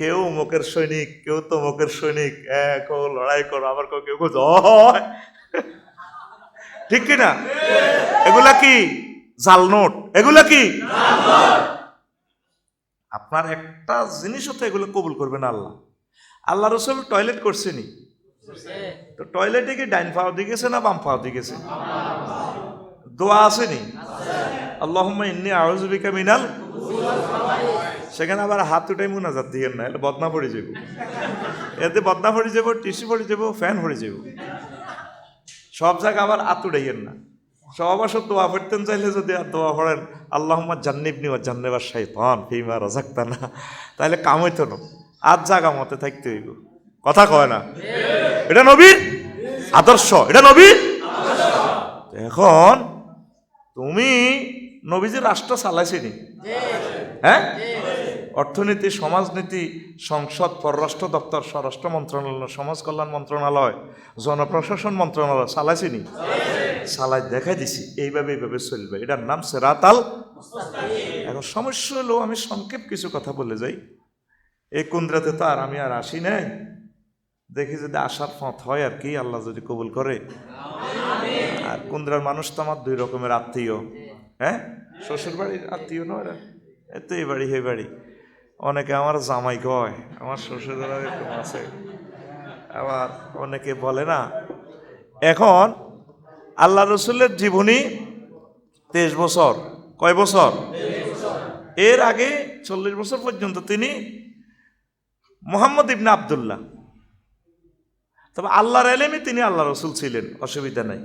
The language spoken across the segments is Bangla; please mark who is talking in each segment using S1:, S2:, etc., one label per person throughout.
S1: কেউ অমুকের সৈনিক, কেউ তমুকের সৈনিক। হ্যাঁ কেউ লড়াই করো, আবার কেউ কেউ জয়। ঠিক কি না? এগুলা কি? জাল নোট। এগুলা কি? আপনার একটা জিনিসও তো এগুলো কবুল করবেন আল্লাহ। আল্লাহ রসুল টয়লেট করছেনি। তো টয়লেটে কি ডাইন পাও দিয়ে গেছে না বাম পাও দিয়ে গেছে? দোয়া আসেনি? আল্লাহুম্মা ইন্নি আউযুবিকা মিনাল সেখানে আবার হাত উঠাই মুনাজাত দিয়ে না, এটা বদনা পড়ে যাব এতে বদনা পড়ে যাব টিসি পড়ে যাব ফ্যান পড়ে যাব সব জায়গা আবার হাত উঠাইয়েন না। সব অবশ্য দোয়া পড়তেন চাইলে যদি আর দোয়া পড়েন, আল্লাহম্মা জান্নিবনি ও জান্নেবার শাইতান ফিমা রাজাক্তা না তাহলে কাম হইতো না। আজ জাগা মতে থাকতে হইব। কথা কয় না? এটা নবীর আদর্শ। এটা নবীর এখন তুমি নবীজি রাষ্ট্র চালাইছিনি। হ্যাঁ? অর্থনীতি, সমাজনীতি, সংসদ, পররাষ্ট্র দপ্তর, স্বরাষ্ট্র মন্ত্রণালয়, সমাজ কল্যাণ মন্ত্রণালয়, জনপ্রশাসন মন্ত্রণালয় চালাইছিনি চালাই দেখাই দিছি, এইভাবে এইভাবে চলবে। এটার নাম সেরাতাল এখন সমস্যা হলো, আমি সংক্ষেপ কিছু কথা বলে যাই। এই কুন্দ্রাতে তো আর আমি আর আসি নাই। দেখি যদি আসার পথ হয় আর কি, আল্লাহ যদি কবুল করে। আর কুন্দ্রার মানুষ তো আমার দুই রকমের আত্মীয়। হ্যাঁ? শ্বশুর বাড়ির আত্মীয় নয় এত এই বাড়ি হে বাড়ি। অনেকে আমার জামাই কয়, আমার শ্বশুরেরা এরকম আছে। আবার অনেকে বলে না, এখন আল্লাহ রসুলের জীবনী তেইশ বছর। কয় বছর? এর আগে চল্লিশ বছর পর্যন্ত তিনি মোহাম্মদ ইবনা আবদুল্লাহ। তবে আল্লাহর এলেমে তিনি আল্লাহ রসুল ছিলেন, অসুবিধা নাই।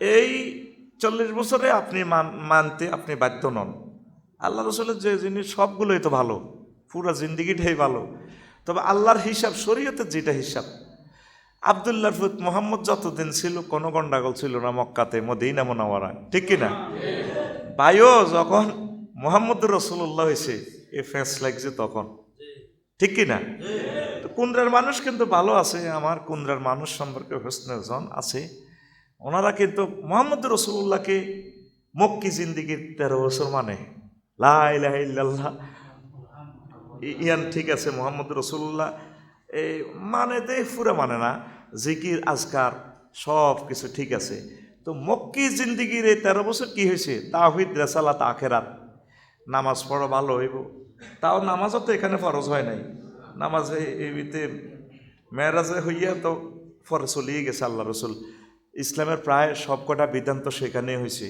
S1: এই চল্লিশ বছরে আপনি মান- মানতে আপনি বাধ্য নন। আল্লাহ রসুলের যে জিনিস সবগুলোই তো ভালো, পুরো জিন্দিগিটাই ভালো। তবে আল্লাহর হিসাব, শরীয়তের যেটা হিসাব, আবদুল্লাহ ফুত মোহাম্মদ যতদিন ছিল, কোনো গন্ডাগোল ছিল না মক্কাতে, মদিনা মোনাওয়ারা। ঠিক কিনা বায়ো যখন মোহাম্মদ রসুল্লাহ হয়েছে, এ ফেঁস লাগছে তখন। ঠিক কিনা তো কুন্দ্রার মানুষ কিন্তু ভালো আছে, আমার কুন্দ্রার মানুষ সম্পর্কে হোসনেজন আছে। ওনারা কিন্তু মোহাম্মদ রসুল্লাহকে মক্কি জিন্দিগির তেরো বছর মানে লাহ ইয়ান ঠিক আছে, মোহাম্মদ রসুল্লাহ এই মানে দে পুরা মানে না। জিকির, আজকার, সব কিছু ঠিক আছে। তো মক্কি জিন্দিগির এই তেরো বছর কি হয়েছে? তাহিদ রেসালাত, আখেরাত। নামাজ পড়া ভালো হইব। তাও নামাজও তো এখানে ফরজ হয় নাই। নামাজে এইতে মেয়েরাজে হইয়া তো ফরজ চলিয়ে গেছে আল্লাহ রসুল। ইসলামের প্রায় সবকটা বিধান তো সেখানে হয়েছে।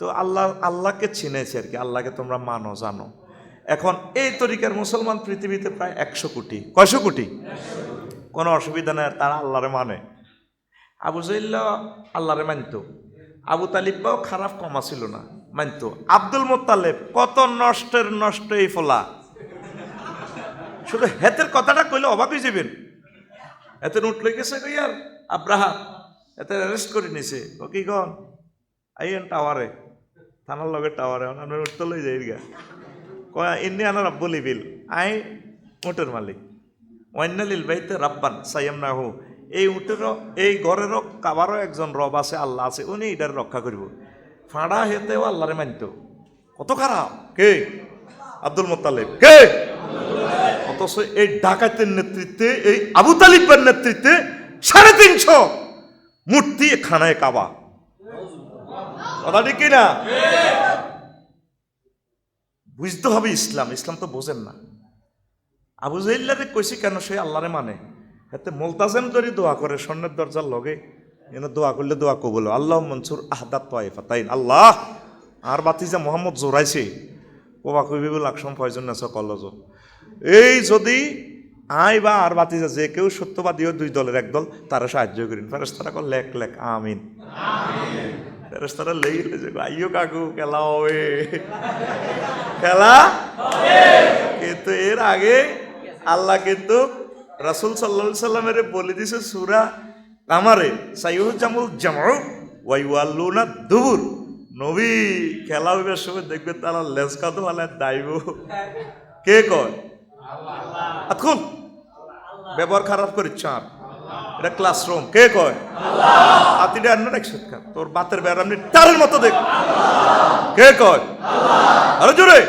S1: তো আল্লাহ, আল্লাহকে চিনেছে আর কি, আল্লাহকে তোমরা মানো, জানো। এখন এই তরিকার মুসলমান পৃথিবীতে প্রায় একশো কোটি, কয়শো কোটি? কোনো অসুবিধা নেই তারা আল্লাহরে মানে। আবু জাইল্লা আল্লাহরে মানত। আবু তালিবাও খারাপ কমা ছিল না, মানত। আব্দুল মোত্তালেব, কত নষ্টের নষ্ট এই ফোলা। শুধু হেতের কথাটা কইলে অবাক হয়ে যাবেন। এতে নোট লই গেছে কই আর? আব্রাহা এতে অ্যারেস্ট করে নিছে। ও কি কন? আইয়েন টাওয়ারে থানার লগে টাওয়ারে আমি উঠতে লই যাই গা। কয়, ইন্নি আনা রাব্বুলি বিল। আই, উটের মালিক। ওয়ান্নালিল বাইতে রাব্বান সাইয়াম না এই উটেরও, এই ঘরেরও কাবারও একজন রব আছে, আল্লাহ আছে, উনি এটার রক্ষা করব। ফাঁড়া হেতেও আল্লাহরে মানত। কত খারাপ। কে? আব্দুল মোত্তালেব। কে? অথচ এই ডাকাতের নেতৃত্বে, এই আবু তালিবের নেতৃত্বে সাড়ে তিনশো মূর্তি খানায় কাবা। কথা ঠিক কিনা? বুঝতে হবে ইসলাম ইসলাম তো বোঝেন না। আবু জাইল্লারে কইছি কেন সে আল্লাহরে মানে? হাতে মোলতাজেম ধরে দোয়া করে, স্বর্ণের দরজার লগে এনে দোয়া করলে দোয়া কবল। আল্লাহ মনসুর আহদাত পাইফা তাই আল্লাহ! আর বাতিজা মোহাম্মদ জোরাইছে কবা কবি আকসম ফয়জন নাচ কলজ এই যদি আই বা আর বাতিজা যে কেউ সত্যবাদীও দুই দলের এক দল, তারা সাহায্য করেন। ফেরেস্তারা কল লেখ লেখ, আমিন। ফেরেস্তারা লেগে যে আইও কাকু খেলা হবে। খেলা কিন্তু এর আগে আল্লাহ কিন্তু রাসুল সাল্লা সাল্লামের বলে দিছে সুরা আমারে সাইহুজামুল জামাউ ওয়াইওয়াল্লুনা দুবুর। নবী খেলা হইবার সময় দেখবে তারা লেজ কাঁদো আলা দাইব কে কয়? এখন ব্যবহার খারাপ করে চাঁদ এটা ক্লাসরুম কে কয়? আতিটা আন্ন একসাথে খা। তোর বাতের বেড়া আপনি তারের মতো দেখ। কে কয়? আরও জোরে।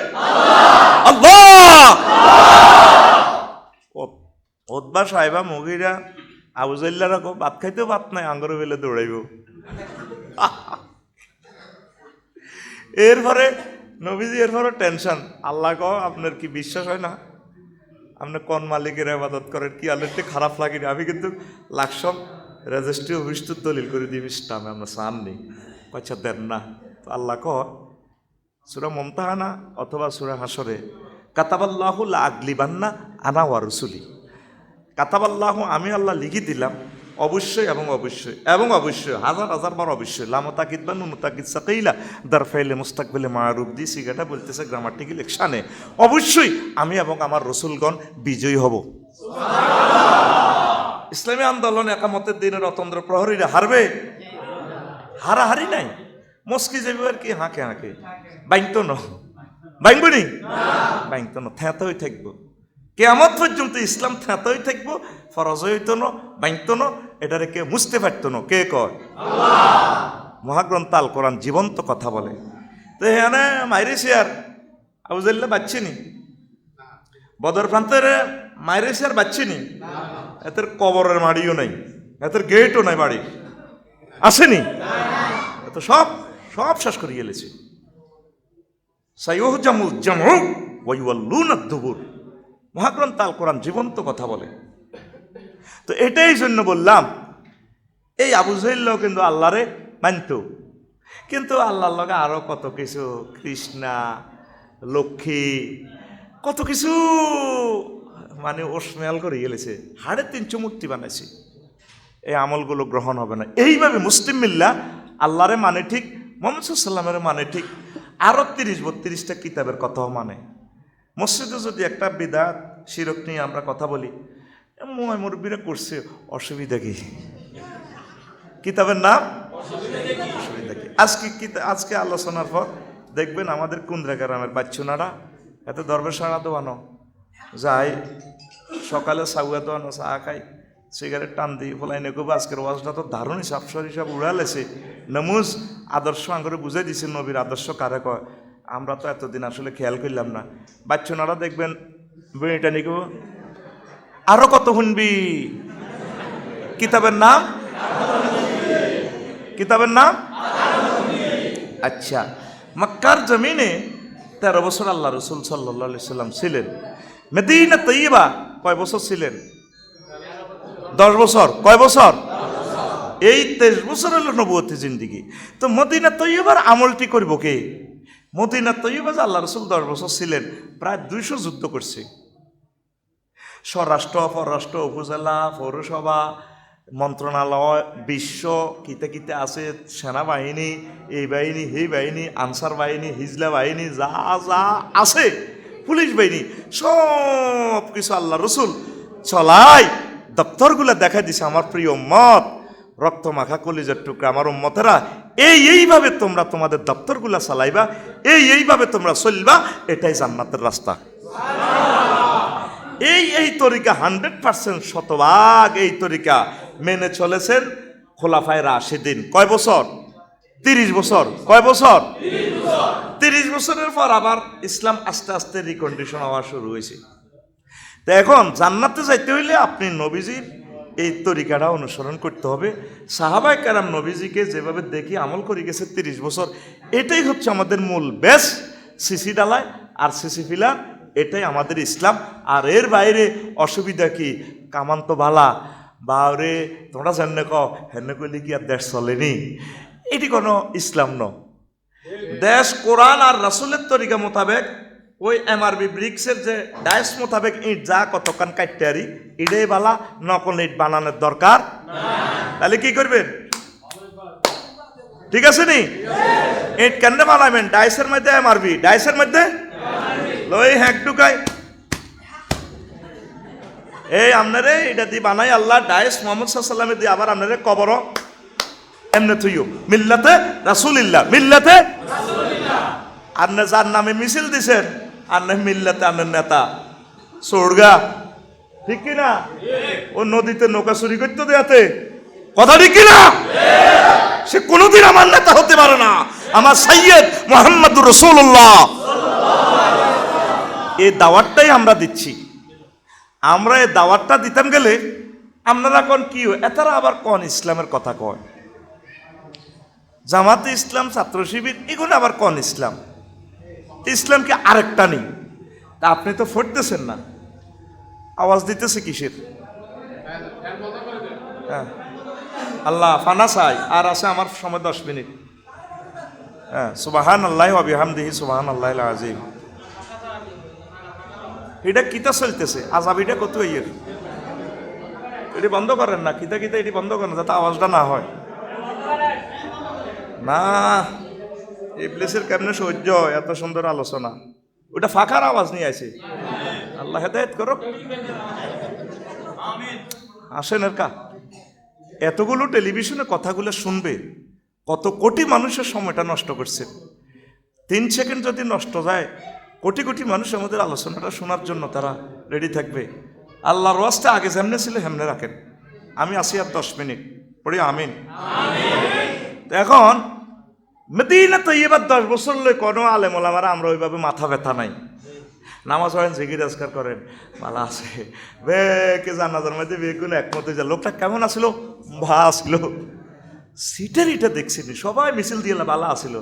S1: আল্লাহ। ওদবা সাহেবা মগিরা আবুজাল্লা রাখো ভাত খাইতেও ভাত নাই আঙ্গরে বেলে দৌড়াইব। এরপরে নবীজি এরপরে টেনশন। আল্লাহ কো আপনার কি বিশ্বাস হয় না? আপনি কোন মালিকের আবাদত করেন? কি আলো একটু খারাপ লাগে? না আমি কিন্তু লাকসম রেজিস্ট্রি অফিসটুর দলিল করে দিই আমরা চান নেই আচ্ছা দেন না। তো আল্লাহ ক সুরা মমতাহানা অথবা সুরা হাসরে কাতাবাল্লাহ লা আগলিবান্না আনা ওয়ারুসুলি কাতাবাল্লাহ, আমি আল্লাহ লিখি দিলাম অবশ্যই এবং অবশ্যই এবং অবশ্যই, হাজার হাজার বার অবশ্যই। লামো তাকিদ বা নুনু তাকিদ সাকাইলা দার ফাইলে মুস্তাকবিলে মারুব দি সিগাটা বলতেছে গ্রামাটিক্যাল একশানে অবশ্যই আমি এবং আমার রসুলগণ বিজয়ী হব। ইসলামী আন্দোলন একামতের দিনের অতন্ত্র প্রহরীরা হারবে? হারাহারি নাই। মস্কি যাবি আর কি? হাঁকে হাঁকে। বাইংতো ন। বাইংবো নি? বাইংতো ন। থ্যাঁতই থাকব। কেয়ামত পর্যন্ত ইসলাম থ্যাঁতই থাকব ফরজ হইতো ন বাইংতো ন এটারে কে মুছতে পারত না কে কয়? মহাগ্রন্থ আল কোরআন জীবন্ত কথা বলে। তো হ্যাঁ মাইরেছি আর আবুজাল্লা বাচ্চিনি বদর প্রান্তের মাইরেছি আর বাচ্চিনি এদের কবরের মাড়িও নাই এদের গেটও নাই বাড়ি আসেনি তো সব সব শেষ করে গেলেছে সাইহ জামুল জামু ওয়াইওয়াল্লুন দুবুর। মহাগ্রন্থ আল কোরআন জীবন্ত কথা বলে। তো এটাই জন্য বললাম, এই আবু জাহিল্লাও কিন্তু আল্লাহরে মানত। কিন্তু আল্লাহর লগে আরও কত কিছু, কৃষ্ণা, লক্ষ্মী, কত কিছু মানে ওসমেয়াল করে গেলেছে। হাড়ে তিনশো মূর্তি বানাইছে। এই আমলগুলো গ্রহণ হবে না। এইভাবে মুসলিম মিল্লা আল্লাহরে মানে ঠিক, মোহাম্মদ সাল্লামের মানে ঠিক আরও তিরিশ, বত্রিশটা কিতাবের কথাও মানে। মসজিদে যদি একটা বিদাত, শিরক নিয়ে আমরা কথা বলি, ময় মুরব্বীরা করছে, অসুবিধা কি? কিতাবের নাম? অসুবিধা কি? আজকে আজকে আলোচনার পর দেখবেন আমাদের কুন্দ্রা গ্রামের বাচ্চুনারা এত দরবেশানা দোয়ানো যাই, সকালে সাউয়া দোয়ানো চা খাই, সিগারেট টান দিই ফলাই নেকুব আজকের ওয়াজটা তো দারুণ হিসাব সর হিসাব উড়ালেছে। নমুজ আদর্শ আঙ্গরে বুঝাই দিছে নবীর আদর্শ কারে কয়? আমরা তো এতদিন আসলে খেয়াল করলাম না। বাচ্চুনারা দেখবেন, বেড়িটা নিকো, আরও কত শুনবি? কিতাবের নাম? কিতাবের নাম? আচ্ছা মক্কার জমিনে তেরো বছর আল্লাহ রসুল সাল্লাহ সাল্লাম ছিলেন। মেদিনা তৈবা কয় বছর ছিলেন? দশ বছর। কয় বছর? এই তেইশ বছর হলো নবতী জিন্দিগি। তো মদিনা তৈবার আমলটি করব কে? মদিনা যে আল্লাহ রসুল দশ বছর ছিলেন, প্রায় দুইশো যুদ্ধ করছে। স্বরাষ্ট্র, পররাষ্ট্র, উপজেলা, পৌরসভা, মন্ত্রণালয়, বিশ্ব, কিতে কিতে আছে, সেনাবাহিনী, এই বাহিনী, সেই বাহিনী, আনসার বাহিনী, হিজলা বাহিনী, যা যা আছে, পুলিশ বাহিনী সব কিছু আল্লাহ রসুল। চলাই, দপ্তরগুলো দেখা দিছে আমার প্রিয় মত রক্ত মাখা কলিজার টুকরা, আমার মতেরা এই এইভাবে তোমরা তোমাদের দপ্তরগুলা চালাইবা, এই এইভাবে তোমরা চলবা, এটাই জান্নাতের রাস্তা। এই এই তরিকা হান্ড্রেড পার্সেন্ট শতভাগ এই তরিকা মেনে চলেছেন খোলাফায় রাশেদিন। কয় বছর? তিরিশ বছর। কয় বছর? তিরিশ বছরের পর আবার ইসলাম আস্তে আস্তে রিকন্ডিশন হওয়া শুরু হয়েছে। তো এখন জান্নাতে যাইতে হইলে আপনি নবীজির এই তরিকাটা অনুসরণ করতে হবে। সাহাবাই কারাম নবীজিকে যেভাবে দেখি আমল করে গেছে তিরিশ বছর, এটাই হচ্ছে আমাদের মূল বেশ সিসি ডালায় আর সিসি ফিলা এটাই আমাদের ইসলাম। আর এর বাইরে অসুবিধা কি? কামান্ত বালা বা ওরে তোমরা জানে ক হেন কইলে কি আর দেশ চলেনি? এটি কোনো ইসলাম ন দেশ কোরআন আর রাসুলের তরিকা মোতাবেক ওই এমআরবি ব্রিক্সের যে ডাইস মোতাবেক ইট যা কতক্ষণ কাটতে ইডেই বালা নকল ইট বানানোর দরকার? তাহলে কি করবেন? ঠিক আছে নি? ইট কেন বানাবেন? ডাইসের মধ্যে এমআরবি ডাইসের মধ্যে? লই হ্যাক ঢুকাই। এই আপনারে এটা দিয়ে বানাই আল্লাহ ডাইস মোহাম্মদ সাল্লামে দিয়ে আবার আপনারে কবর এমনে থুইও মিল্লাতে রাসুলিল্লাহ, মিল্লাতে আপনি যার নামে মিছিল দিছেন আপনি মিল্লাতে আপনার নেতা। সৌড়গা, ঠিক কিনা? ও নদীতে নৌকা চুরি করতে দেয়াতে। কথা ঠিক কিনা? সে কোনোদিন আমার নেতা হতে পারে না। আমার সাইয়দ মোহাম্মদুর রসুল্লাহ এই দাওয়াতটাই আমরা দিচ্ছি। আমরা এই দাওয়াতটা দিতাম গেলে আপনারা কোন কি? এতারা আবার কোন ইসলামের কথা কয়? জামাতে ইসলাম, ছাত্র শিবির, এগুলো আবার কোন ইসলাম? ইসলাম কি আরেকটা নেই। তা আপনি তো ফুটতেছেন না। আওয়াজ দিতেছে কিসের? হ্যাঁ। আল্লাহ, ফানা চাই। আর আছে আমার সময় দশ মিনিট। হ্যাঁ সুবাহান আল্লাহ অবিহামদিহি সুবাহান আল্লাহ আজিম এটা কিতা চলতেছে? আজাবিটা কত ইয়ের? এটি বন্ধ করেন না, কিতা কিতা এটি বন্ধ করেন যাতে আওয়াজটা না হয়। না। এই প্লেসের কেমনে সহ্য এত সুন্দর আলোচনা। ওটা ফাঁকার আওয়াজ নিয়ে আছে আল্লাহ হেদায়ত করো আসেন এর কা এতগুলো টেলিভিশনে কথাগুলো শুনবে কত কোটি মানুষের সময়টা নষ্ট করছে। তিন সেকেন্ড যদি নষ্ট যায় কোটি কোটি মানুষ আমাদের আলোচনাটা শোনার জন্য তারা রেডি থাকবে। আল্লাহর ওয়াজটা আগে যেমনে ছিল হেমনে রাখেন। আমি আসি আর দশ মিনিট। পড়ি আমিন। এখন মেদিনা তো এবার দশ বছর লই কোনো আলেম ওলামারা আমরা ওইভাবে মাথা ব্যথা নাই। নামাজ পড়েন জিগির আজকার করেন ভালো আছে। বে কে জানাজার মধ্যে বেগুন একমত যা লোকটা কেমন আসিল ভা আসিল সিটার এটা দেখছিনি, সবাই মিছিল দিয়ে ভালো আসিল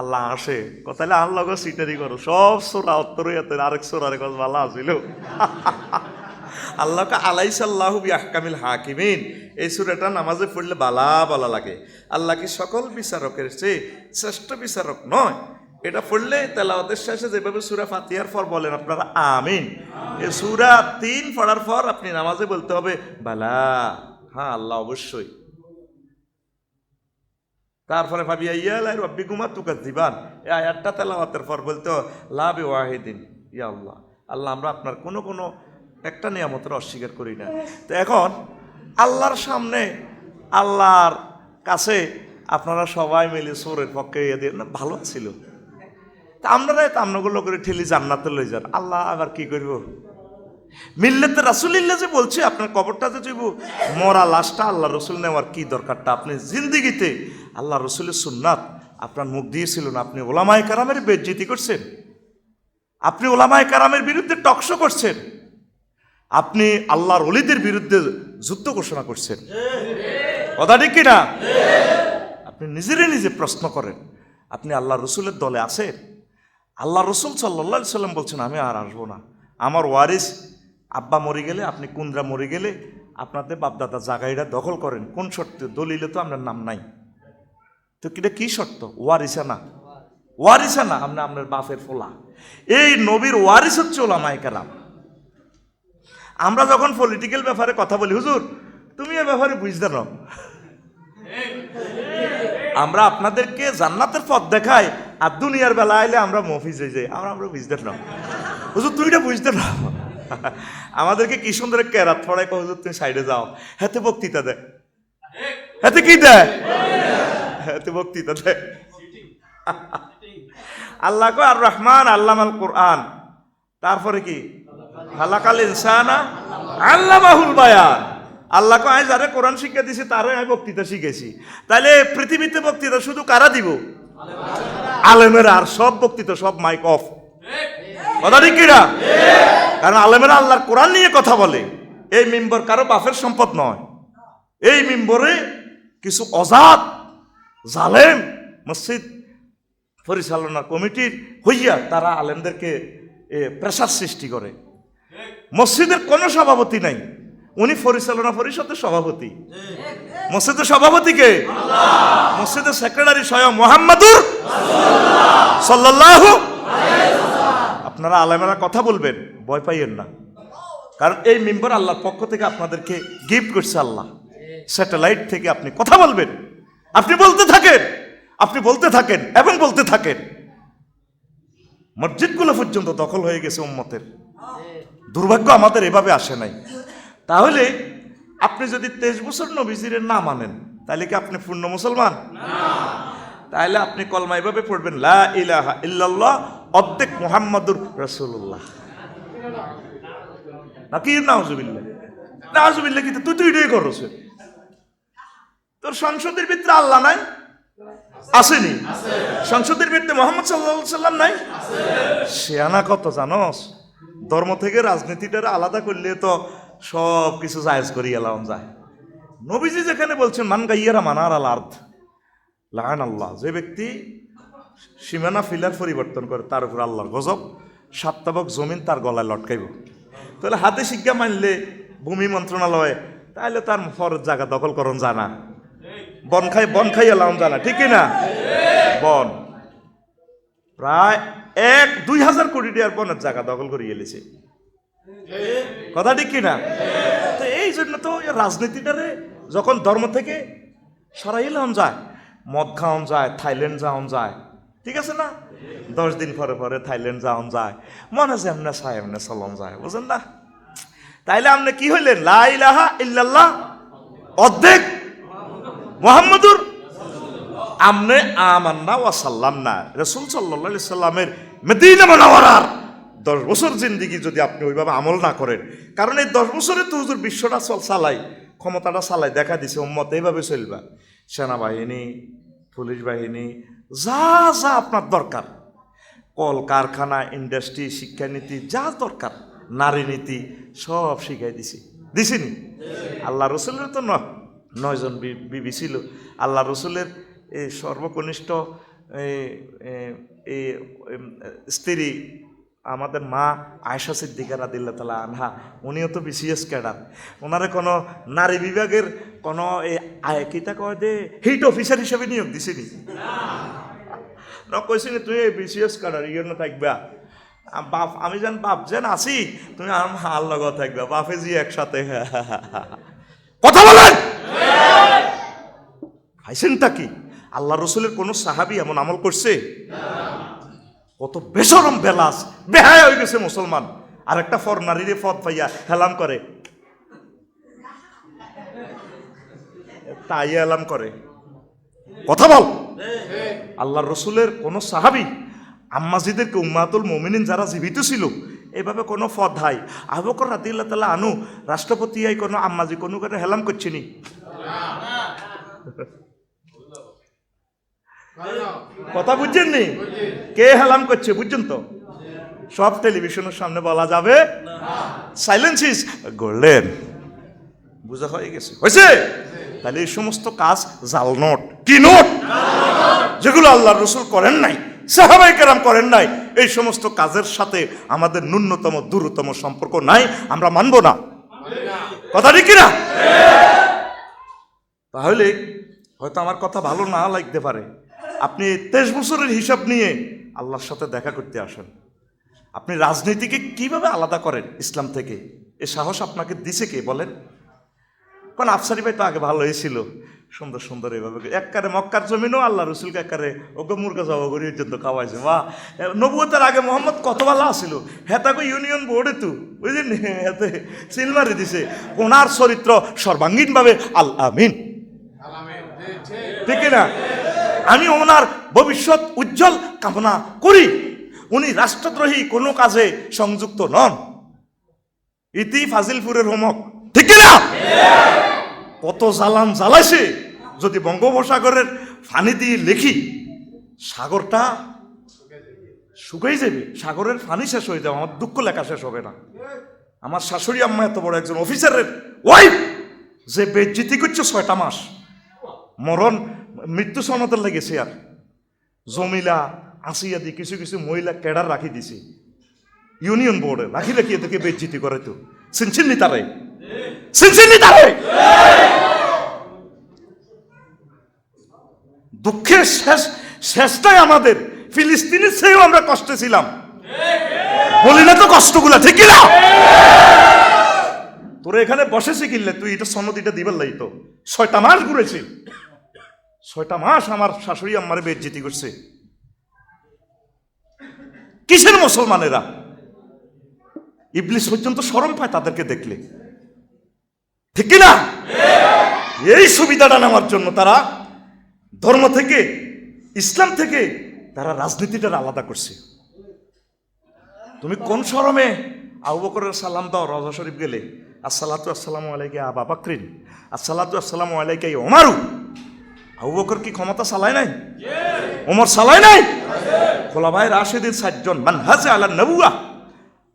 S1: আল্লাহ আসে কথালে আল্লাহ সিটারি করো। সব সোরা হইয়াতে আরেক সোরারে গছ ভালো আসিল আল্লাহকে আলাইসাল্লাহু বি আহকামিল হাকিমিন। এই সুরাটা নামাজে পড়লে বালা বলা লাগে। আল্লাহ কি সকল বিচারকের চেয়ে শ্রেষ্ঠ বিচারক নয়? এটা পড়লে তেলাওয়াতের শেষে যেভাবে সুরা ফাতিহার পর বলেন আপনারা, আমিন। এ সুরা তিন পড়ার পর আপনি নামাজে বলতে হবে, বালা। হ্যাঁ আল্লাহ অবশ্যই। তারপরে ভাবি ইয়ালাই রব্বি কুমার তুকার দিবান এই আয়াতটা তেলাওয়াতের পর বলতে লা বি ওয়াহিদিন ইয়া আল্লাহ। আল্লাহ, আমরা আপনার কোনো কোনো একটা নিয়ামতের অস্বীকার করি না। তো এখন আল্লাহর সামনে, আল্লাহর কাছে আপনারা সবাই মিলে সোরের পক্ষে ইয়ে দিয়ে না, ভালো ছিল। তা আপনারা তো আপনাগুলো করে ঠেলি, জান্নাতে লই যান। আল্লাহ আবার কি করব? মিল্লাতে রাসুলিল্লা যে বলছে, আপনার কবরটা যে যাইব মরা লাশটা আল্লাহ রসুল নেওয়ার কি দরকারটা? আপনি জিন্দিগিতে আল্লাহ রসুলের সুন্নাত আপনার মুখ দিয়েছিল না। আপনি ওলামায় কারামের বেজ্জিতি করছেন। আপনি ওলামায় কারামের বিরুদ্ধে টকশো করছেন। আপনি আল্লাহর অলিদের বিরুদ্ধে যুদ্ধ ঘোষণা করছেন। কথা ঠিক কিনা? আপনি নিজেরে নিজে প্রশ্ন করেন, আপনি আল্লাহ রসুলের দলে আছেন? আল্লাহ রসুল সাল্লা সাল্লাম বলছেন, আমি আর আসব না। আমার ওয়ারিস, আব্বা মরে গেলে, আপনি কুন্দ্রা মরে গেলে আপনাদের বাপদাদা জাগাইটা দখল করেন। কোন শর্তে? দলিলে তো আপনার নাম নাই। তো কিটা কি শর্ত? ওয়ারিসা না। ওয়ারিসা না, আপনি আপনার বাপের ফোলা। এই নবীর ওয়ারিস হচ্ছে ওলামায় কালাম আমরা যখন পলিটিক্যাল ব্যাপারে কথা বলি, হুজুর, তুমি এ ব্যাপারে বুঝতে নাও। আমরা আপনাদেরকে জান্নাতের পথ দেখাই, আর দুনিয়ার বেলা আইলে আমরা মফিজ হয়ে যাই। আমরা আমরা বুঝতে না হুজুর, তুমি এটা বুঝতে না আমাদেরকে কি সুন্দর কেরাত ফড়াই কো হুজুর, তুমি সাইডে যাও। হাতে বক্তৃতা দেয় হেতে কি দেয় হাতে বক্তৃতা দেয় আল্লাহ কো আর রহমান আল্লাহ আল কোরআন। তারপরে কি? হালাকাল ইনসানা আল্লামাহুল বায়ান। আল্লাহ কো আমি যারা কোরআন শিক্ষা দিছি তারে আমি বক্তৃতা শিখেছি তাহলে পৃথিবীতে বক্তৃতা শুধু কারা দিব? আলেমেরা আর সব বক্তৃতা সব মাইক অফ কথা ঠিক কিনা? কারণ আলেমেরা আল্লাহর কোরআন নিয়ে কথা বলে। এই মেম্বর কারও বাপের সম্পদ নয়। এই মেম্বরে কিছু অজাত জালেম মসজিদ পরিচালনা কমিটির হইয়া তারা আলেমদেরকে এ, প্রেসার সৃষ্টি করে। মসজিদের কোনো সভাপতি নাই। উনি পরিচালনা পরিষদের সভাপতি। মসজিদের সভাপতি কে? মসজিদের সেক্রেটারি স্বয়ং মোহাম্মদুর সাল্লাল্লাহু আপনারা আলেমেরা কথা বলবেন ভয় পাইয়েন না। কারণ এই মেম্বার আল্লাহর পক্ষ থেকে আপনাদেরকে গিফট করছে আল্লাহ। স্যাটেলাইট থেকে আপনি কথা বলবেন। আপনি বলতে থাকেন আপনি বলতে থাকেন এবং বলতে থাকেন। মসজিদগুলো পর্যন্ত দখল হয়ে গেছে উম্মতের। দুর্ভাগ্য আমাদের এভাবে আসে নাই। তাহলে আপনি যদি তেইশ বছর নবীজির না মানেন তাহলে কি আপনি পূর্ণ মুসলমান? তাহলে আপনি কলমা এভাবে পড়বেন লা ইলাহা ইল্লাল্লাহ অর্ধেক মুহাম্মাদুর রাসূলুল্লাহ। নাকি? নাউজুবিল্লাহ। নাউজুবিল্লাহ কিন্তু তুই তুই এটাই করছ তোর সংসদের ভিতরে আল্লাহ নাই? আসেনি? সংসদের ভিতরে মোহাম্মদ সাল্লাহ সাল্লাম নাই? শেয়ানা কত জানোস? ধর্ম থেকে রাজনীতিটা আলাদা করলে তো সব কিছু জায়েজ করি এলাম যায়। নবীজি যেখানে বলছেন, মান গাইয়ারা মানার আল আর্থ লাগান আল্লাহ যে ব্যক্তি সীমানা ফিলার পরিবর্তন করে, তার উপর আল্লাহর গজব সাতটাবক জমিন তার গলায় লটকাইব। তাহলে হাতে শিক্ষা মানলে ভূমি মন্ত্রণালয়ে, তাহলে তার ফরজ জায়গা দখল করন জানা বন খাই বন খাই এলাম জানা ঠিক না? বন। প্রায় এক, দুই হাজার কোটি টাকার বনের জায়গা দখল করে গেলেছে কথা ঠিক কিনা? তো এই জন্য তো রাজনীতিটারে যখন ধর্ম থেকে সরাইলাম যায়, মদ খাওয়ান যায়, থাইল্যান্ড যাওয়ান যায়, ঠিক আছে না? দশ দিন পরে পরে থাইল্যান্ড যাওয়ান যায়, মনে যে এমনি চায় এমনি চলন যায় বুঝলেন না? তাইলে আপনি কি হইলেন? লা ইলাহা ইল্লাল্লাহ, অর্ধেক মোহাম্মদুর আমনে আমান্না ওয়া সাল্লাম না রসুল সাল্লাহ সাল্লামের মেদিনা মানাওয়ারার দশ বছর জিন্দিগি যদি আপনি ওইভাবে আমল না করেন। কারণ এই দশ বছরে তো হুজুর বিশ্বটা চল চালাই ক্ষমতাটা চালাই দেখা দিছে উম্মত এইভাবে চলবা। সেনাবাহিনী পুলিশ বাহিনী যা যা আপনার দরকার। কল কারখানা ইন্ডাস্ট্রি শিক্ষানীতি যা দরকার নারী নীতি সব শিখাই দিছি। দিছিনি? আল্লাহ রসুলের তো নয়জন বিবি ছিল। আল্লাহ রসুলের এই সর্বকনিষ্ঠ এই- স্ত্রী আমাদের মা আয়সা সিদ্দিকা রাদিল্লা তালা আনহা, উনিও তো বিসিএস ক্যাডার। ওনারে কোনো নারী বিভাগের কোনো এই কিতা কয় দে হিট অফিসার হিসেবে নিয়োগ দিছিনি। ন কইছি নি তুই বিসিএস কাটার ইয়ে থাকবা। বাপ, আমি যেন বাপ যেন আছি, তুমি আমার হাল লগত থাকবা, বাপে জি একসাথে। কথা বলেন! হাইসেনটা কি? আল্লাহ রসুলের কোন সাহাবি এমন আমল করছে? কত বেসরম বেলাস বেহায় হয়ে গেছে মুসলমান। আর একটা ফর নারীরে ফদ পাইয়া হেলাম করে। তাই এলাম করে। কথা বল। আল্লাহ রসুলের কোন সাহাবি, আম্মাজিদেরকে উম্মাতুল মমিনিন যারা জীবিত ছিল, এভাবে কোনো ফদ হাই আবকর রাদিল্লা তালা আনু রাষ্ট্রপতি কোনো আম্মাজি কোনো করে হেলাম করছে নি? কথা বুঝছেন নি কে হেলাম করছে বুঝছেন তো? সব টেলিভিশনের সামনে বলা যাবে সাইলেন্স ইজ গোল্ডেন বুঝা হয়ে গেছে। হয়েছে? তাহলে এই সমস্ত কাজ জাল নোট। কি নোট? যেগুলো আল্লাহ রসুল করেন নাই, সাহাবাই কেরাম করেন নাই, এই সমস্ত কাজের সাথে আমাদের ন্যূনতম দূরতম সম্পর্ক নাই, আমরা মানব না। কথা ঠিক না তাহলে হয়তো আমার কথা ভালো না লাগতে পারে। আপনি তেইশ বছরের হিসাব নিয়ে আল্লাহর সাথে দেখা করতে আসেন। আপনি রাজনীতিকে কীভাবে আলাদা করেন ইসলাম থেকে? এ সাহস আপনাকে দিছে কে? বলেন। কারণ আফসারি ভাই তো আগে ভালো হয়েছিল সুন্দর সুন্দর এভাবে এককারে মক্কার জমিনও আল্লাহ রসুলকে এককারে ওকে মুরগা জবা করি পর্যন্ত খাওয়াইছে। বা নবুয়তের আগে মোহাম্মদ কত ভালো আসিল হেতাকে ইউনিয়ন বোর্ডে তো। বুঝলেন? হেতে সিলমারি দিছে। ওনার চরিত্র সর্বাঙ্গীনভাবে আল আমিন। ঠিক না? আমি ওনার ভবিষ্যৎ উজ্জ্বল কামনা করি। উনি রাষ্ট্রদ্রোহী কোনো কাজে সংযুক্ত নন। ইতি ফাজিলপুরের হোমক। ঠিক না কত জ্বালান জ্বালাইছে। যদি বঙ্গোপসাগরের ফানি দিয়ে লিখি, সাগরটা শুকাই যাবে। সাগরের ফানি শেষ হয়ে যাবে, আমার দুঃখ লেখা শেষ হবে না। আমার শাশুড়ি আম্মা এত বড় একজন অফিসারের ওয়াইফ যে বেজ্জিতি করছে ছয়টা মাস। মরণ মৃত্যু সনদের লেগেছে আর জমিলা আসিয়া দি কিছু কিছু মহিলা কেডার রাখি দিছে। ইউনিয়ন বোর্ডে রাখি রাখি এদেরকে বেজ্জিতি করে তো। সিনচিনি তারে সিনচিনি তারে দুঃখের শেষ, শেষটাই আমাদের। ফিলিস্তিনের চেয়েও আমরা কষ্টে ছিলাম। বলি না তো কষ্টগুলা, ঠিক না তোরা এখানে বসেছি কিনলে, তুই এটা সনদ এটা দিবার লাই তো। ছয়টা মাস ঘুরেছি। ছয়টা মাস আমার শাশুড়ি আম্মারে বেজ্জিতি করছে। কিসের মুসলমানেরা? ইবলিস পর্যন্ত সরম পায় তাদেরকে দেখলে। ঠিক কি না এই সুবিধাটা নেওয়ার জন্য তারা ধর্ম থেকে, ইসলাম থেকে তারা রাজনীতিটা আলাদা করছে। তুমি কোন শরমে আবু সালাম দাও রজা শরীফ গেলে? আসসালাতু আসসালামু আলাইকে আবা বাকরিন। আসসালাতু আসসালামু আলাইকে ওমারু আবু বকর কি ক্ষমতা চালায় নাই? ওমর চালায় নাই? খোলাভাই রাশেদিন সাতজন মানহাজে আলা নবুয়া।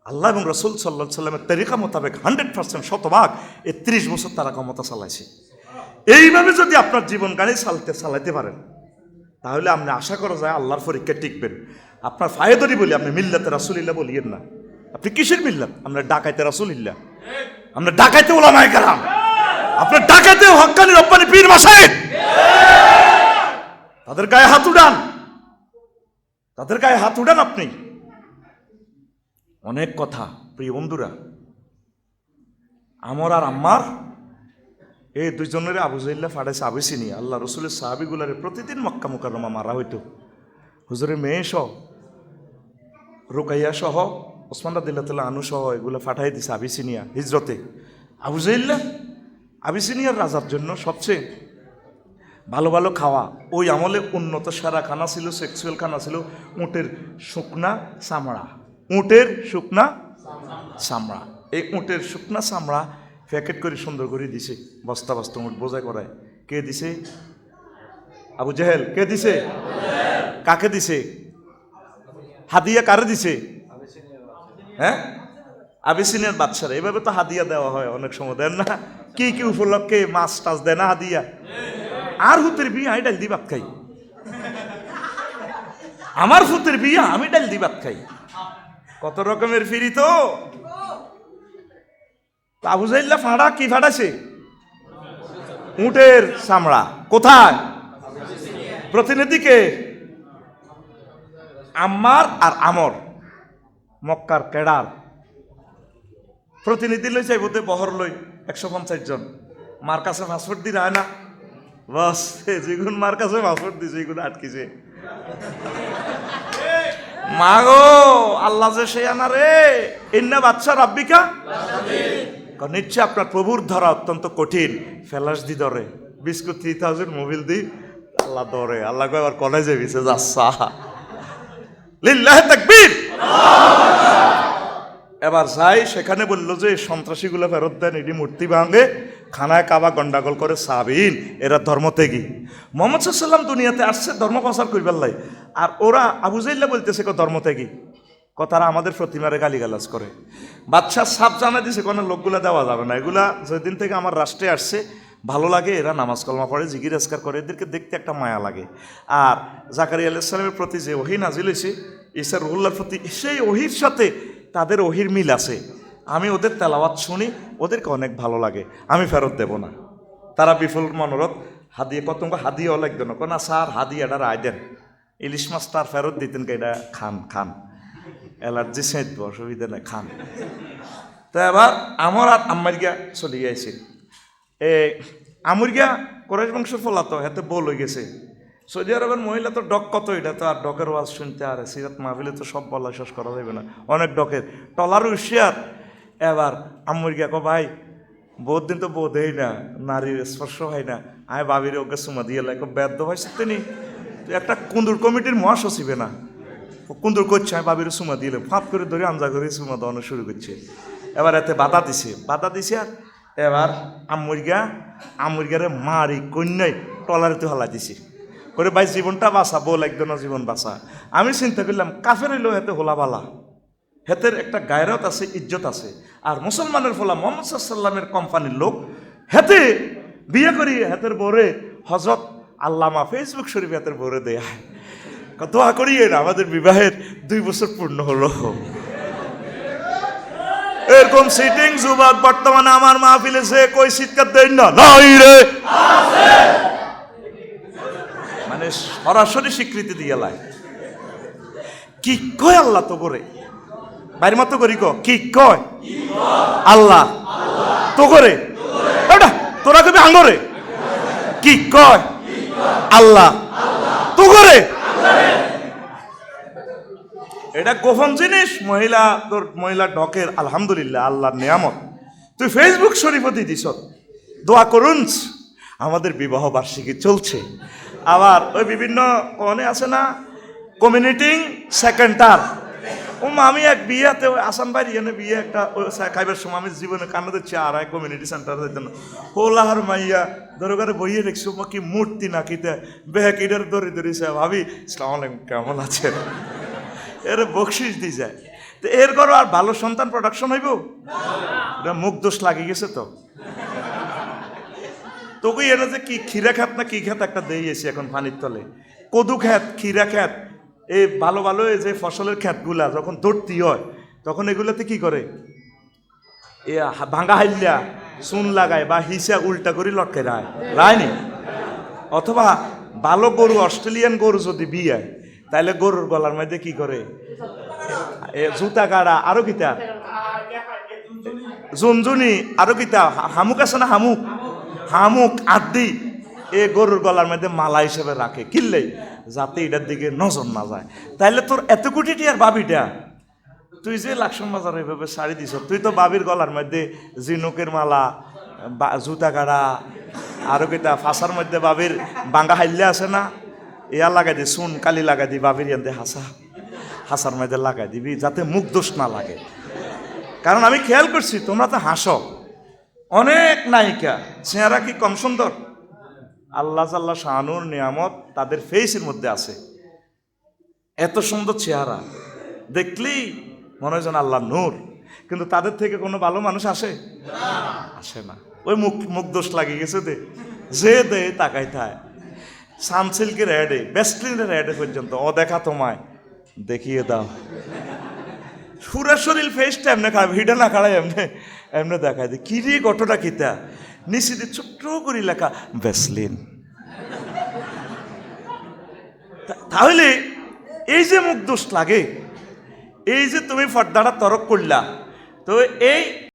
S1: আল্লাহ এবং রসুল সাল্লা সাল্লামের তরিকা মোতাবেক হান্ড্রেড পার্সেন্ট শতভাগ এই ত্রিশ বছর তারা ক্ষমতা চালাইছে। এইভাবে যদি আপনার জীবন গাড়ি চালতে চালাইতে পারেন, তাহলে আপনি আশা করা যায় আল্লাহর পরীক্ষা টিকবেন। আপনার ফায়দরি বলি, আপনি মিল্লাতে রাসুলিল্লাহ বলিয়েন না। আপনি কিসের মিল্লাত? আমরা ডাকাইতে রাসুলিল্লাহ। আমরা ডাকাইতে ওলামায় গেলাম আপনার ডাকাইতে হকানি রব্বানি পীর মাসায়েদ তাদের গায়ে হাত উড়ান তাদের গায়ে হাত উড়ান আপনি। অনেক কথা, প্রিয় বন্ধুরা। আমার আর আম্মার, এই দুইজনের আবু জাইল্লা ফাটাইছে আবেসিনি আল্লাহ রসুলের সাহাবিগুলারে প্রতিদিন মক্কা মুকাররমা মারা হইতো। হুজুরের মেয়ে সহ, রোকাইয়া সহ, ওসমান রাদিল্লাহ আনু সহ এগুলো ফাটাই দিছে আবিসিনিয়া হিজরতে। আবু জাইল্লা আবিসিনিয়ার রাজার জন্য সবচেয়ে ভালো ভালো খাওয়া। ওই আমলে উন্নত সারা খানা ছিল সেক্সুয়াল খানা ছিল উঁটের শুকনা চামড়া। উটের শুকনা চামড়া। এই উটের শুকনা চামড়া প্যাকেট করে সুন্দর করে দিছে। বস্তা বস্তা উঠ বোঝাই করায়। কে দিছে? আবু জাহেল। কে দিছে? কাকে দিছে? হাদিয়া কারে দিছে? হ্যাঁ? আবিসিনিয়ার বাচ্চারা, এভাবে তো হাদিয়া দেওয়া হয় অনেক সময়, দেন না? কি কি উপলক্ষে মাছ টাছ দেয় না হাদিয়া? আর হুতের বিয়ে, আমি ডাল দি খাই। আমার ফুতের বিয়ে, আমি ডাল দি খাই। কত রকমের ফিরি তো? আবু জাইল্লা ফাঁড়া কি ফাটাছে উটের চামড়া, কোথায়? প্রতিনিধিকে আম্মার আর আমর, মক্কার কেডার। প্রতিনিধি লই চাইব তে বহর লই, একশো পঞ্চাশ জন। মার কাছে পাসপোর্ট দি রায় না। বাস যেগুন মার কাছে পাসপোর্ট দিছে এগুলো আটকিছে। মাগো, আল্লাহ যে সে আনা রে। এন্না বাচ্চা রাব্বিকা। নিশ্চয় আপনার প্রভুর ধরা অত্যন্ত কঠিন। ফেলাস দি ধরে, বিস্কুট থ্রি থাউজেন্ড, মোবিল দি, আল্লাহ ধরে। আল্লাহ এবার কলেজে বিছে, যাচ্ছা। লিল্লাহ তাকবীর। এবার যাই, সেখানে বলল যে, সন্ত্রাসীগুলো ফেরত দেন, এটি মূর্তি ভাঙে, খানায় কাবা গন্ডাগোল করে সাবিন এরা ধর্ম ত্যাগী মোহাম্মদ সাল্লাম দুনিয়াতে আসছে, ধর্ম প্রচার করবার লাই। আর ওরা আবু জাইল্লা বলতেছে, কো ধর্ম ত্যাগী কথারা আমাদের প্রতিমারে গালিগালাজ করে। বাদশাহ সাপ জানা দিছে কোনো লোকগুলা দেওয়া যাবে না। এগুলা যেদিন থেকে আমার রাষ্ট্রে আসছে, ভালো লাগে, এরা নামাজ কলমা পড়ে জিগির আজকার করে, এদেরকে দেখতে একটা মায়া লাগে। আর জাকারি আলাইসালামের প্রতি যে ওহি নাজিল হয়েছে, ঈসা রুহুল্লার প্রতি সেই ওহির সাথে তাদের ওহির মিল আছে। আমি ওদের তেলাওয়াত শুনি, ওদেরকে অনেক ভালো লাগে। আমি ফেরত দেব না। তারা বিফল মনোরথ, হাদিয়ে কত হাদিয়েও লাগবে না। না স্যার, হাদিয়াটা রায় দেন। ইলিশ মাছ তার ফেরত দিতেন এটা খান খান। অ্যালার্জি সেঁতব অসুবিধা নেই, খান। তো এবার আমার আর আম্মার গিয়া চলে গিয়েছে। এ আমুর গিয়া কোরাইশ বংশ ফলাতো, হাতে বল হয়ে গেছে। সৌদি আরবের মহিলা তো ডক কত এটা? তো আর ডকের ওয়াজ শুনতে আর সিরাত মাহফিলে তো সব বলা শেষ করা যাবে না। অনেক ডকের। টলার হুশিয়ার। এবার আম্মুর গিয়া কো ভাই, বহুত দিন তো বোধ হই না, নারীর স্পর্শ হয় না। আয় বাবির ওকে সুমা দিয়ে লাগে ব্যর্থ হয়েছে তিনি তুই একটা কুন্দুর কমিটির মহাসচিবে না? কুন্দুর করছে, আমি বাবির সুমা দিলে ফাঁপ করে ধরে আমজা করে সুমা দেওয়ানো শুরু করছে। এবার এতে বাধা দিছে। বাধা দিছে আর এবার আমুরগা আমুরগারে মারি কন্যাই টলারিতে হলা দিছে। করে ভাই, জীবনটা বাঁচা, বল একদম জীবন বাঁচা। আমি চিন্তা করলাম, কাফের হইলেও হেতে হোলা বালা হেতের একটা গায়রত আছে, ইজ্জত আছে। আর মুসলমানের ফলা মোহাম্মদ সাল্লামের কোম্পানির লোক, হেতে বিয়ে করি, হেতের বরে হজরত আল্লামা ফেসবুক শরীফ হেতের বরে দেয় দোয়া না আমাদের বিবাহের দুই বছর পূর্ণ হলো। এরকম সিটিং জুবাদ বর্তমানে আমার মাহফিলে সে কই শীতকার দেন না? নাই রে! মানে সরাসরি স্বীকৃতি দিয়ে লাই। কি কয় আল্লাহ তো করে বাইরের মতো করি ক, কি কয়? আল্লাহ। তো করে তোরা কবি আঙ্গরে কি কয়? আল্লাহ। তো করে এটা গোপন জিনিস, মহিলা তোর মহিলা ডকের, আলহামদুলিল্লাহ, আল্লাহর নিয়ামত। তুই ফেসবুক শরীফতি দিস, দোয়া করুন। আমাদের বিবাহ বার্ষিকী চলছে। আবার ওই বিভিন্ন কনে আছে না কমিউনিটিং সেকেন্ডার ও আমি এক বিয়েতে ওই আসাম বাড়ি এনে বিয়ে একটা খাইবার সময় আমি জীবনে কান্না দিচ্ছি আর এক কমিউনিটি সেন্টারের জন্য। হোলাহার মাইয়া ধরো করে বইয়ে দেখছি কি মূর্তি নাকিতে বেহে কিডের দড়ি দড়ি সে, ভাবি, ইসলাম আলাইকুম, কেমন আছেন? এর বকশিস দিয়ে যায়। তো এর করো আর ভালো সন্তান প্রোডাকশন হইব? এটা মুখ দোষ লাগি গেছে তো। তোকে এটা যে কি খিরা খাত না কি খাত একটা দেই এসি এখন পানির তলে। কদু খ্যাত খিরা খ্যাত এই ভালো ভালো এই যে ফসলের খ্যাতগুলা যখন দৌড়তি হয় তখন এগুলোতে কি করে? এ হা- ভাঙা হাইল্লা চুন লাগায় বা হিসা উল্টা করে লটকে রায় রায়নি অথবা ভালো গরু অস্ট্রেলিয়ান গরু যদি বিয়ে তাহলে গরুর গলার মধ্যে কি করে? এ জুতা গাড়া আরও কিতা? জুনজুনি আরও কিতা? হামুক আছে না হামুক? হামুক আদি, এ গরুর গলার মধ্যে মালা হিসেবে রাখে। কিনলেই যাতে এটার দিকে নজর না যায়। তাইলে তোর এত কোটিটি আর বাবিটা? তুই যে লাকসন বাজার এভাবে শাড়ি দিছ, তুই তো বাবির গলার মধ্যে জিনুকের মালা জুতা গাড়া আরও কিতা, ফাঁসার মধ্যে বাবির বাঙ্গা হাইলে আছে না? ইয়া লাগাই দি সুন কালি লাগাই দি, বাবির ইয়াতে হাসা। হাসার মধ্যে লাগাই দিবি, যাতে মুখ দোষ না লাগে। কারণ আমি খেয়াল করছি, তোমরা তো হাসো। অনেক নায়িকা। চেহারা কি কম সুন্দর? আল্লাহ জাল্লাহ শাহানুর নিয়ামত তাদের ফেসের মধ্যে আছে। এত সুন্দর চেহারা। দেখলেই মনে হয় যেন আল্লাহ নূর। কিন্তু তাদের থেকে কোনো ভালো মানুষ আসে? আসে না। ওই মুখ মুখ দোষ লাগিয়ে গেছে দে। যে দে তাকাই থায়। সানসিল্কের অ্যাডে বেস্টলিনের অ্যাডে পর্যন্ত ও দেখা তোমায়। দেখিয়ে দাও। সুরা শরীর ফেসটা এমনি খায় ভিডা না খাড়ায় এমনি। এমনি দেখা দে কী রে ঘটনা কিতা? নিশ্চিত ছোট্ট করে লেখা ভ্যাসলিন তাহলে এই যে মুখ দোষ লাগে, এই যে তুমি ফর্দাটা তরক করলা, তো এই